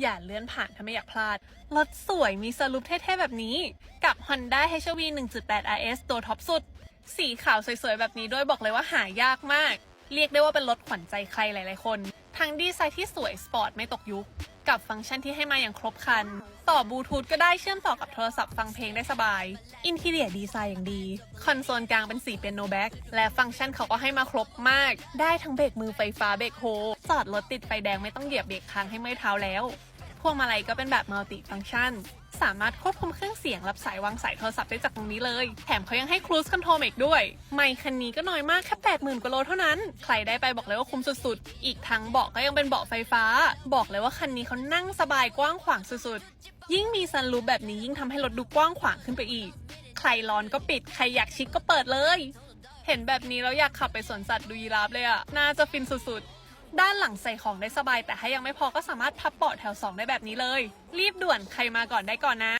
อย่าเลื่อนผ่านถ้าไม่อยากพลาด รถสวยมีสรุปเท่ๆแบบนี้ กับ Honda HR-V 1.8 RS ตัวท็อปสุด สีขาวสวยๆ แบบนี้ด้วยบอกเลยว่าหายากมาก เรียกได้ว่าเป็นรถขวัญใจใครหลายๆคน ทั้งดีไซน์ที่สวยสปอร์ตไม่ตกยุค กับฟังก์ชันที่ให้มาอย่างครบครัน ต่อบลูทูธก็ได้เชื่อมต่อกับโทรศัพท์ฟังเพลงได้สบาย อินทีเรียดีไซน์อย่างดี คอนโซลกลางเป็นสีเป็นโนแบ็กและฟังก์ชันเขาก็ให้มาครบมาก ได้ทั้งเบรกมือไฟฟ้าเบรกโฮ จอดรถติดไฟแดงไม่ต้องเหยียบเบรกค้างให้เมื่อยเท้าแล้ว พวงมาลัยก็เป็นแบบมัลติฟัง c t ชันสามารถควบคุมเครื่องเสียงรับสายวางสายโทรศัพท์ได้จากตรงนี้เลย แถมเขายังให้ Cruise Control อีกด้วย ไม่คันนี้ก็น้อยมากแค่80,000กว่าโลเท่านั้น ใครได้ไปบอกเลยว่าคุ้มสุดๆ อีกทั้งเบาะก็ยังเป็นเบาะไฟฟ้า บอกเลยว่าคันนี้เขานั่งสบายกว้างขวางสุดๆ ยิ่งมีซันรูฟแบบนี้ยิ่งทำให้รถดูกว้างขวางขึ้นไปอีก ใครร้อนก็ปิด ใครอยากชิคก็เปิดเลย เห็นแบบนี้แล้วอยากขับไปสวนสัตว์ดูยีราฟเลยอะน่าจะฟินสุดๆ ด้านหลังใส่ของได้สบาย แต่ถ้ายังไม่พอก็สามารถพับเบาะแถว 2 ได้แบบนี้เลย รีบด่วนใครมาก่อนได้ก่อนนะ